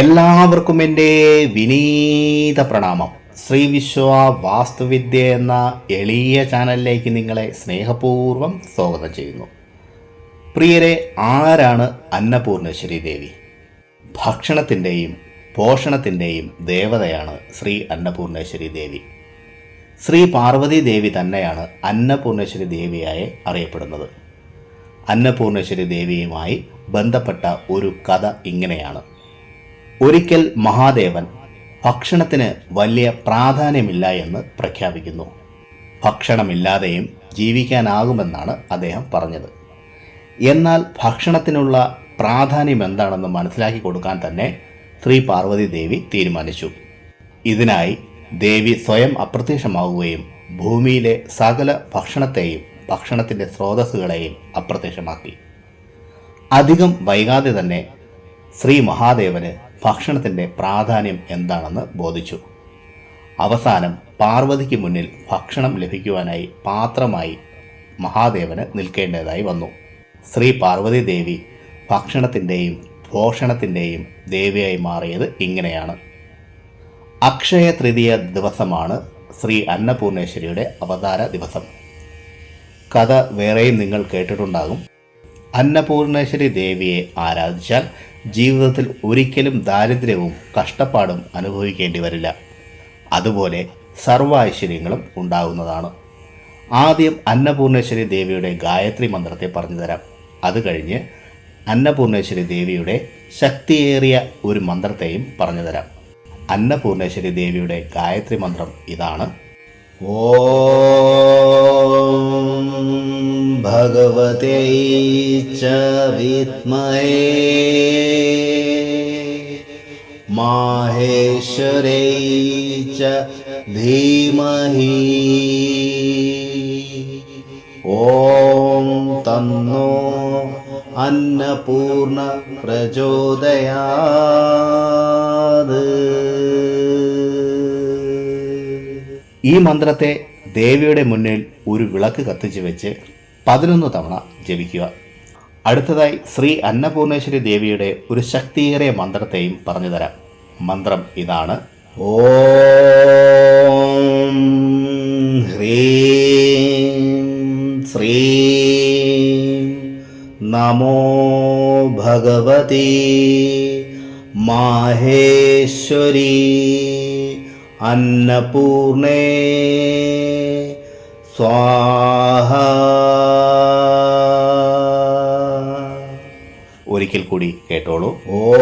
എല്ലാവർക്കും എന്റെ വിനീത പ്രണാമം. ശ്രീ വിശ്വ വാസ്തുവിദ്യ എന്ന എളിയ ചാനലിലേക്ക് നിങ്ങളെ സ്നേഹപൂർവം സ്വാഗതം ചെയ്യുന്നു. പ്രിയരെ ആരാണ് അന്നപൂർണേശ്വരി ദേവി? ഭക്ഷണത്തിന്റെയും പോഷണത്തിന്റെയും ദേവതയാണ് ശ്രീ അന്നപൂർണേശ്വരി ദേവി. ശ്രീ പാർവതി ദേവി തന്നെയാണ് അന്നപൂർണേശ്വരി ദേവിയായി അറിയപ്പെടുന്നത്. അന്നപൂർണേശ്വരി ദേവിയുമായി ബന്ധപ്പെട്ട ഒരു കഥ ഇങ്ങനെയാണ്. ഒരിക്കൽ മഹാദേവൻ ഭക്ഷണത്തിന് വലിയ പ്രാധാന്യമില്ല എന്ന് പ്രഖ്യാപിക്കുന്നു. ഭക്ഷണമില്ലാതെയും ജീവിക്കാനാകുമെന്നാണ് അദ്ദേഹം പറഞ്ഞത്. എന്നാൽ ഭക്ഷണത്തിനുള്ള പ്രാധാന്യം എന്താണെന്ന് മനസ്സിലാക്കി കൊടുക്കാൻ തന്നെ ശ്രീ പാർവതി ദേവി തീരുമാനിച്ചു. ഇതിനായി ദേവി സ്വയം അപ്രത്യക്ഷമാവുകയും ഭൂമിയിലെ സകല ഭക്ഷണത്തെയും ഭക്ഷണത്തിന്റെ സ്രോതസ്സുകളെയും അപ്രത്യക്ഷമാക്കി. അധികം വൈകാതെ തന്നെ ശ്രീ മഹാദേവന് ഭക്ഷണത്തിന്റെ പ്രാധാന്യം എന്താണെന്ന് ബോധിച്ചു. അവസാനം പാർവതിക്ക് മുന്നിൽ ഭക്ഷണം ലഭിക്കുവാനായി പാത്രമായി മഹാദേവന് നിൽക്കേണ്ടതായി വന്നു. ശ്രീ പാർവതി ദേവി ഭക്ഷണത്തിന്റെയും പോഷണത്തിന്റെയും ദേവിയായി മാറിയത് ഇങ്ങനെയാണ്. അക്ഷയ തൃതീയ ദിവസമാണ് ശ്രീ അന്നപൂർണേശ്വരിയുടെ അവതാര ദിവസം. കഥ വേറെയും നിങ്ങൾ കേട്ടിട്ടുണ്ടാകും. അന്നപൂർണേശ്വരി ദേവിയെ ആരാധിച്ചാൽ ജീവിതത്തിൽ ഒരിക്കലും ദാരിദ്ര്യവും കഷ്ടപ്പാടും അനുഭവിക്കേണ്ടി വരില്ല. അതുപോലെ സർവ ഐശ്വര്യങ്ങളും ഉണ്ടാകുന്നതാണ്. ആദ്യം അന്നപൂർണേശ്വരി ദേവിയുടെ ഗായത്രി മന്ത്രത്തെ പറഞ്ഞു തരാം. അത് കഴിഞ്ഞ് അന്നപൂർണേശ്വരി ദേവിയുടെ ശക്തിയേറിയ ഒരു മന്ത്രത്തെയും പറഞ്ഞു തരാം. അന്നപൂർണേശ്വരി ദേവിയുടെ ഗായത്രി മന്ത്രം ഇതാണ്. ഓം ഭഗവതേ ച വിദ്മഹേ മാഹേശ്വരൈ ച ധീമഹി ഓം തന്നോ അന്നപൂർണ പ്രചോദയാത് ഈ മന്ത്രത്തെ ദേവിയുടെ മുന്നിൽ ഒരു വിളക്ക് കത്തിച്ചു വെച്ച് പതിനൊന്ന് തവണ ജപിക്കുക. അടുത്തതായി ശ്രീ അന്നപൂർണേശ്വരി ദേവിയുടെ ഒരു ശക്തിയേറിയ മന്ത്രത്തെയും പറഞ്ഞു തരാം മന്ത്രം ഇതാണ്. ഓം ഹ്രീം ശ്രീം നമോ ഭഗവതി മാഹേശ്വരി അന്നപൂർണേ സ്വാഹ. ഒരിക്കൽ കൂടി കേട്ടോളൂ. ഓം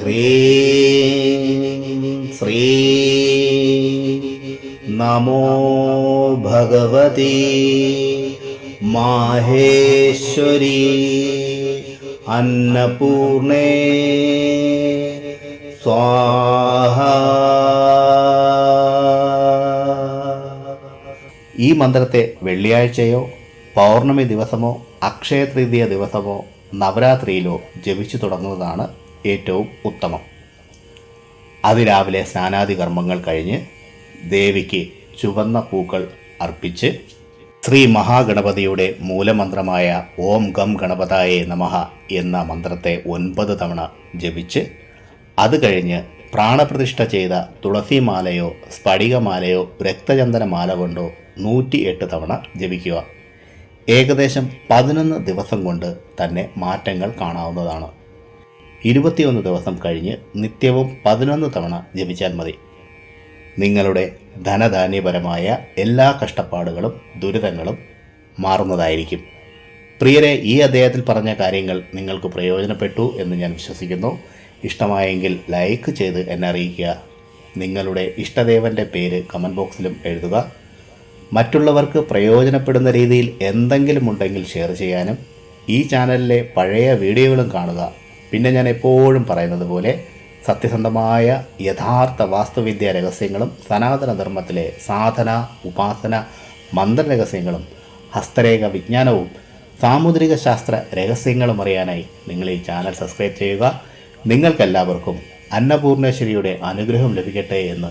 ഹ്രീം ശ്രീ നമോ ഭഗവതി മാഹേശ്വരി അന്നപൂർണേ സ്വാഹ. മന്ത്രത്തെ വെള്ളിയാഴ്ചയോ പൗർണമി ദിവസമോ അക്ഷയ തൃതീയ ദിവസമോ നവരാത്രിയിലോ ജപിച്ചു തുടങ്ങുന്നതാണ് ഏറ്റവും ഉത്തമം. അതിരാവിലെ സ്നാനാദി കർമ്മങ്ങൾ കഴിഞ്ഞ് ദേവിക്ക് ചുവന്ന പൂക്കൾ അർപ്പിച്ച് ശ്രീ മഹാഗണപതിയുടെ മൂലമന്ത്രമായ ഓം ഗം ഗണപതായേ നമഃ എന്ന മന്ത്രത്തെ ഒൻപത് തവണ ജപിച്ച് അത് കഴിഞ്ഞ് പ്രാണപ്രതിഷ്ഠ ചെയ്ത തുളസിമാലയോ സ്ഫടികമാലയോ രക്തചന്ദനമാല കൊണ്ടോ നൂറ്റി എട്ട് തവണ ജപിക്കുക. ഏകദേശം പതിനൊന്ന് ദിവസം കൊണ്ട് തന്നെ മാറ്റങ്ങൾ കാണാവുന്നതാണ്. ഇരുപത്തിയൊന്ന് ദിവസം കഴിഞ്ഞ് നിത്യവും പതിനൊന്ന് തവണ ജപിച്ചാൽ മതി. നിങ്ങളുടെ ധനധാന്യപരമായ എല്ലാ കഷ്ടപ്പാടുകളും ദുരിതങ്ങളും മാറുന്നതായിരിക്കും. പ്രിയരെ ഈ അദ്ദേഹത്തിൽ പറഞ്ഞ കാര്യങ്ങൾ നിങ്ങൾക്ക് പ്രയോജനപ്പെട്ടു എന്ന് ഞാൻ വിശ്വസിക്കുന്നു. ഇഷ്ടമായെങ്കിൽ ലൈക്ക് ചെയ്ത് എന്നെ അറിയിക്കുക. നിങ്ങളുടെ ഇഷ്ടദേവന്റെ പേര് കമന്റ് ബോക്സിലും എഴുതുക. മറ്റുള്ളവർക്ക് പ്രയോജനപ്പെടുന്ന രീതിയിൽ എന്തെങ്കിലും ഉണ്ടെങ്കിൽ ഷെയർ ചെയ്യാനും ഈ ചാനലിലെ പഴയ വീഡിയോകളും കാണുക. പിന്നെ ഞാൻ എപ്പോഴും പറയുന്നത് പോലെ സത്യസന്ധമായ യഥാർത്ഥ വാസ്തുവിദ്യ രഹസ്യങ്ങളും സനാതന ധർമ്മത്തിലെ സാധന ഉപാസന മന്ത്രരഹസ്യങ്ങളും ഹസ്തരേഖ വിജ്ഞാനവും സാമുദ്രിക ശാസ്ത്ര രഹസ്യങ്ങളും അറിയാനായി നിങ്ങൾ ഈ ചാനൽ സബ്സ്ക്രൈബ് ചെയ്യുക. നിങ്ങൾക്കെല്ലാവർക്കും അന്നപൂർണേശ്വരിയുടെ അനുഗ്രഹം ലഭിക്കട്ടെ എന്ന്